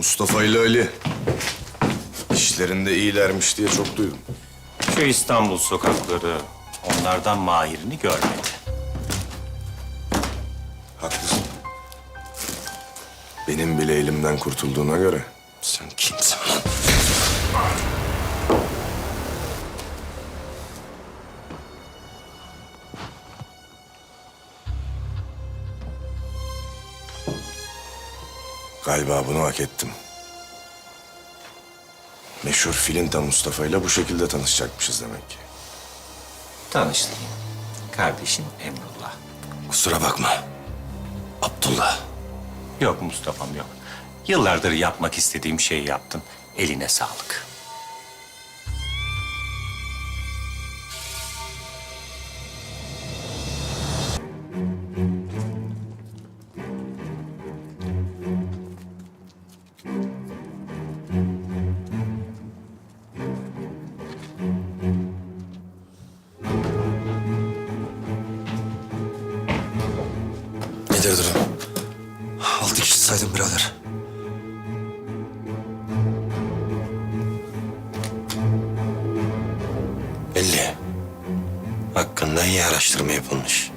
Mustafa ile Ali. İşlerinde iyilermiş diye çok duydum. Şu İstanbul sokakları onlardan mahirini görmedi. Haklısın. Benim bile elimden kurtulduğuna göre sen kimsin lan? Galiba bunu hak ettim. Meşhur Filinta Mustafa ile bu şekilde tanışacakmışız demek ki. Tanıştırayım. Kardeşim Emrullah. Kusura bakma. Abdullah. Yok Mustafa'm yok. Yıllardır yapmak istediğim şeyi yaptın. Eline sağlık. Durum? Altı kişi saydım birader. Belli. Hakkında iyi araştırma yapılmış.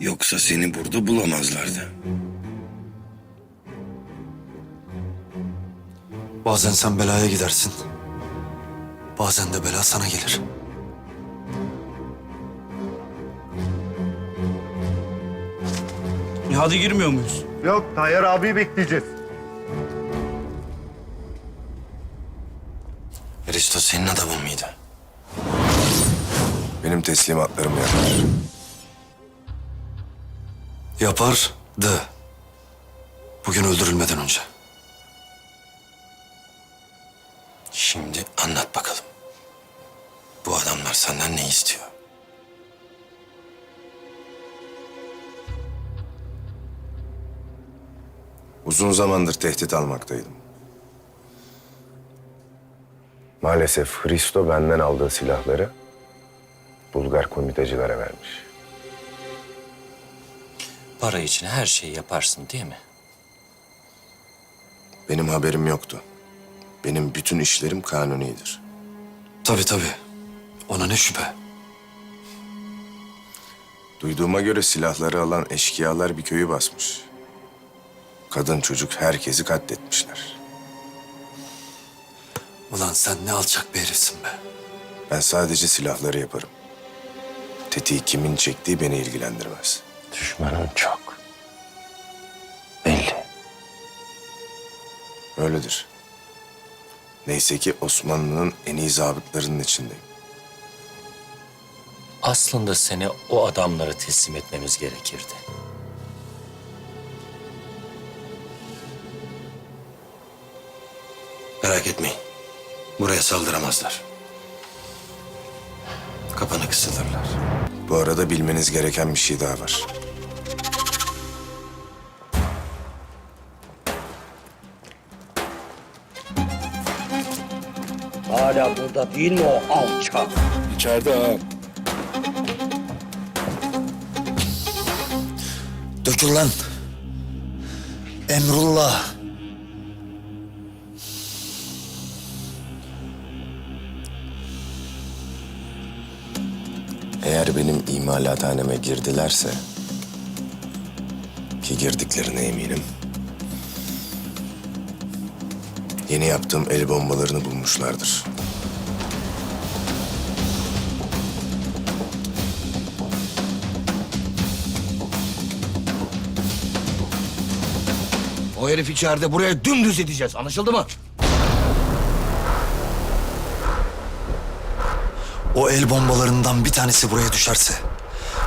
Yoksa seni burada bulamazlardı. Bazen sen belaya gidersin. Bazen de bela sana gelir. Nihat'ı girmiyor muyuz? Yok Tayyar abiyi bekleyeceğiz. Risto senin adamın mıydı? Benim teslimatlarım yapar. Yapardı. Bugün öldürülmeden önce. Şimdi anlat bakalım. Bu adamlar senden ne istiyor? Uzun zamandır tehdit almaktaydım. Maalesef Hristo benden aldığı silahları Bulgar komitecilere vermiş. Para için her şeyi yaparsın değil mi? Benim haberim yoktu. Benim bütün işlerim kanunidir. Tabii tabii. Ona ne şüphe. Duyduğuma göre silahları alan eşkıyalar bir köyü basmış. Kadın çocuk herkesi katletmişler. Ulan sen ne alçak bir herifsin be. Ben sadece silahları yaparım. Tetiği kimin çektiği beni ilgilendirmez. Düşmanın çok. Belli. Öyledir. Neyse ki Osmanlı'nın en iyi zabıtlarının içindeyim. Aslında seni o adamlara teslim etmemiz gerekirdi. Merak etmeyin. Buraya saldıramazlar. Kapanı kısılırlar. Bu arada bilmeniz gereken bir şey daha var. Hala burada değil mi o alçak? Dökül lan. Emrullah. Eğer benim imalathaneme girdilerse... ...ki girdiklerine eminim... ...yeni yaptığım el bombalarını bulmuşlardır. O herif içeride buraya dümdüz edeceğiz. Anlaşıldı mı? O el bombalarından bir tanesi buraya düşerse...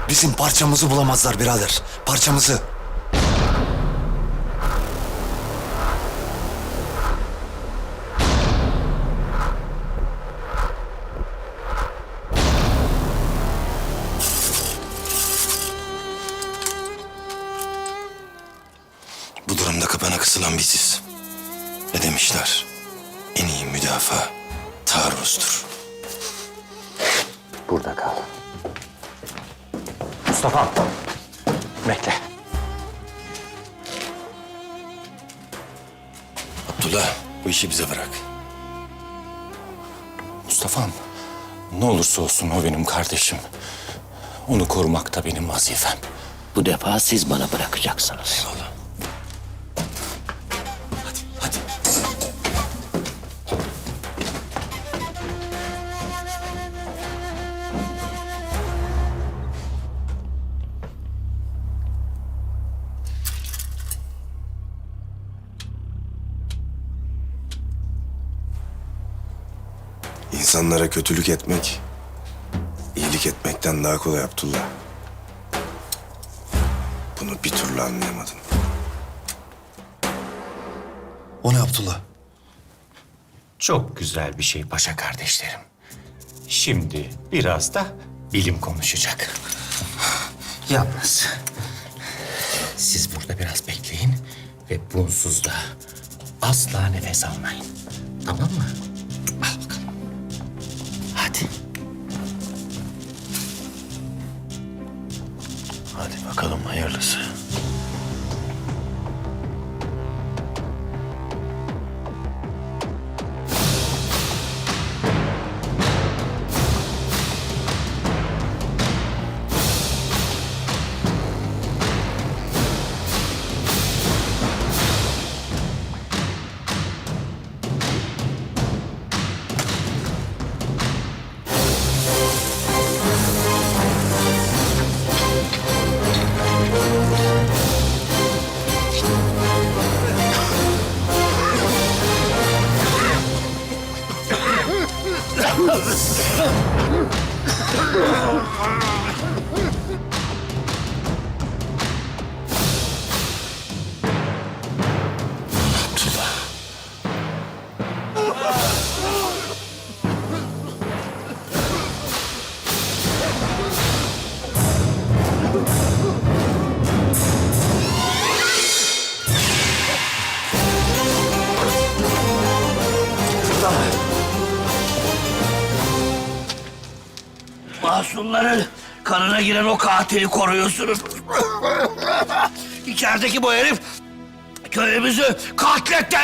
...bizim parçamızı bulamazlar birader. Parçamızı. Bu durumda kapana kısılan biziz. Ne demişler? En iyi müdafaa taarruzdur. Burada kal. Mustafa. Bekle. Abdullah bu işi bize bırak. Mustafa'm ne olursa olsun o benim kardeşim. Onu korumak da benim vazifem. Bu defa siz bana bırakacaksınız. Eyvallah. İnsanlara kötülük etmek, iyilik etmekten daha kolay Abdullah. Bunu bir türlü anlayamadım. O ne Abdullah? Çok güzel bir şey paşa kardeşlerim. Şimdi biraz da bilim konuşacak. Yalnız siz burada biraz bekleyin ve bunsuz da asla nefes almayın. Tamam mı? Al bakalım. Hadi. Hadi bakalım hayırlısı. Abdullah. Masumların kanına giren o katili koruyorsunuz. İçerideki bu herif köyümüzü katletti.